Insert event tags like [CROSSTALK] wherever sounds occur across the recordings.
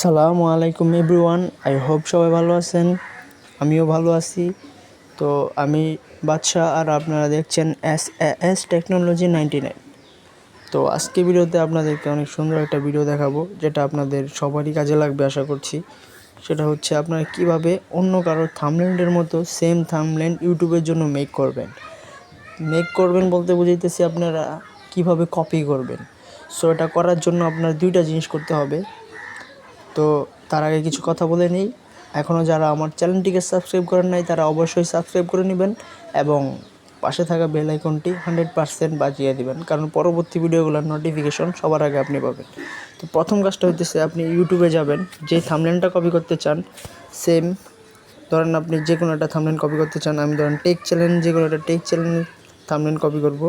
সালামু আলাইকুম everyone, I hope সবাই ভালো আছেন, আমিও ভালো আছি। তো আমি বাদশাহ আর আপনারা দেখছেন S S technology ninety nine. তো আজকে ভিডিওতে আপনাদেরকে অনেক সুন্দর একটা ভিডিও দেখাবো, যেটা আপনাদের সবারই কাজে লাগবে আশা করছি। সেটা হচ্ছে আপনারা কীভাবে অন্য কারোর থামল্যান্ডের মতো সেম থামল্যান্ড ইউটিউবের জন্য মেক করবেন। মেক করবেন বলতে বুঝাইতেছি আপনারা কীভাবে কপি করবেন। সো এটা করার জন্য আপনার দুইটা জিনিস করতে হবে। তো তার আগে কিছু কথা বলে নিই। এখনও যারা আমার চ্যানেলটিকে সাবস্ক্রাইব করেন নাই, তারা অবশ্যই সাবস্ক্রাইব করে নেবেন এবং পাশে থাকা বেল আইকনটি হান্ড্রেড পারসেন্ট বাজিয়ে দেবেন, কারণ পরবর্তী ভিডিওগুলোর নোটিফিকেশন সবার আগে আপনি পাবেন। তো প্রথম কাজটা হইতেছে, আপনি ইউটিউবে যাবেন, যে থামলেনটা কপি করতে চান সেম ধরেন আপনি যে কোনো একটা থামলেন কপি করতে চান, আমি ধরেন টেক চ্যানেল যে কোনো একটা টেক চ্যানেল থামলেন কপি করব।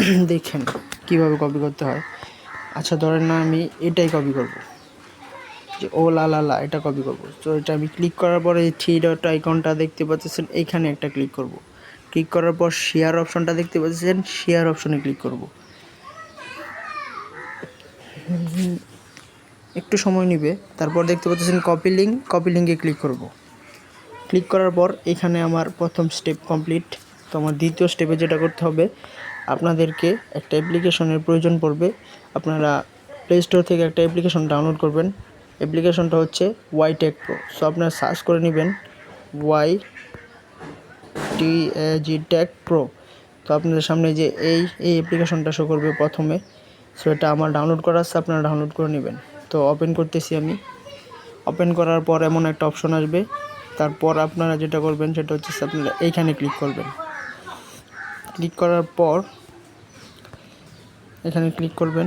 [CLEARS THROAT] দেখেন কীভাবে কপি করতে হয়? আচ্ছা ধরেন না আমি এটাই কপি করব। যে ও লা লা লা, এটা কপি করব। তো এটা আমি ক্লিক করার পরে এই থ্রি ডট আইকনটা দেখতে পাচ্ছেন এইখানে একটা ক্লিক করব। ক্লিক করার পর শেয়ার অপশনটা দেখতে পাচ্ছেন শেয়ার অপশনে ক্লিক করব। একটু সময় নেবে। তারপর দেখতে পাচ্ছেন কপি লিঙ্ক কপি লিঙ্কে ক্লিক করব। ক্লিক করার পর এখানে আমার প্রথম স্টেপ কমপ্লিট তো আমার দ্বিতীয় স্টেপে যেটা করতে হবে আপনাদেরকে একটা অ্যাপ্লিকেশনের প্রয়োজন পড়বে। আপনারা প্লে স্টোর থেকে একটা অ্যাপ্লিকেশন ডাউনলোড করবেন। অ্যাপ্লিকেশনটা হচ্ছে ওয়াই টেক প্রো সো আপনারা সার্চ করে নেবেন Y T G tech pro তো, আপনাদের সামনে যে এই এই অ্যাপ্লিকেশনটা শো করবে প্রথমে সো এটা আমার ডাউনলোড করা আছে, আপনারা ডাউনলোড করে নেবেন। তো ওপেন করতেছি আমি। ওপেন করার পর এমন একটা অপশন আসবে। তারপর আপনারা যেটা করবেন, সেটা হচ্ছে আপনারা এইখানে ক্লিক করবেন। ক্লিক করার পর এখানে ক্লিক করবেন।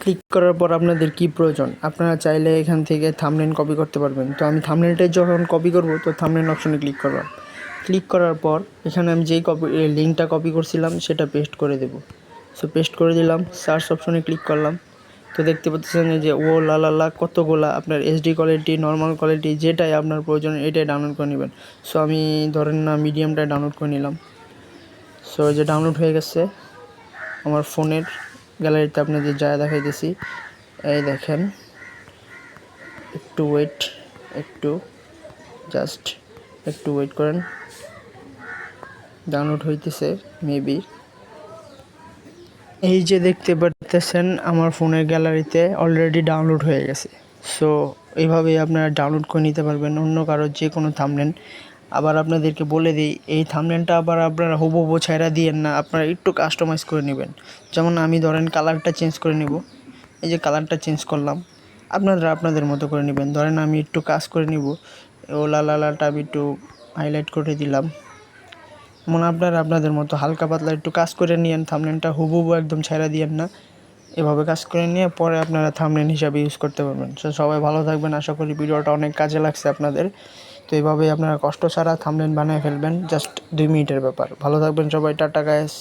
ক্লিক করার পর আপনাদের কি প্রয়োজন? আপনারা চাইলে এখান থেকে থামলেন কপি করতে পারবেন। তো আমি থামলেনটাই যখন কপি করব, তো থামলেন অপশনে ক্লিক করলাম। ক্লিক করার পর এখানে আমি যেই কপি লিঙ্কটা কপি করছিলাম, সেটা পেস্ট করে দেব। সো পেস্ট করে দিলাম সার্চ অপশনে ক্লিক করলাম। তো দেখতে পাচ্ছেন যে, ও লা লা লা, কতগুলা আপনার এইচডি কোয়ালিটি নর্মাল কোয়ালিটি যেটাই আপনার প্রয়োজন, এটাই ডাউনলোড করে নেবেন। সো আমি ধরেন না মিডিয়ামটা ডাউনলোড করে নিলাম। সো এই যে ডাউনলোড হয়ে গেছে আমার ফোনের গ্যালারিতে আপনাদের যা দেখাইতেছি, এই দেখেন। একটু ওয়েট একটু জাস্ট একটু ওয়েট করেন। ডাউনলোড হইতেছে মেবি এই যে দেখতে পারতেছেন, আমার ফোনের গ্যালারিতে অলরেডি ডাউনলোড হয়ে গেছে। সো এইভাবেই আপনারা ডাউনলোড করে নিতে পারবেন, অন্য কারোর যে কোনো থামলেন আবার আপনাদেরকে বলে দিই, এই থামলেনটা আবার আপনারা হুবহু ছাইরা দিয়েন না, আপনারা একটু কাস্টমাইজ করে নেবেন। যেমন আমি ধরেন কালারটা চেঞ্জ করে নেব। এই যে কালারটা চেঞ্জ করলাম, আপনারা আপনাদের মতো করে নেবেন। ধরেন আমি একটু কাজ করে নিব। ও লালাটা আমি একটু হাইলাইট করে দিলাম। মনে আপনারা আপনাদের মতো হালকা পাতলা একটু কাজ করে নিয়েন থামলেনটা হুবহু একদম ছেড়ে দিয়েন না। এভাবে কাজ করে নিয়ে পরে আপনারা থামলেন হিসাবে ইউজ করতে পারবেন। সবাই ভালো থাকবেন। আশা করি ভিডিওটা অনেক কাজে লাগছে আপনাদের। তো এইভাবেই আপনারা কষ্ট ছাড়া থামলেন বানিয়ে ফেলবেন জাস্ট দুই মিনিটের ব্যাপার। ভালো থাকবেন সবাই, টাটা গায়েস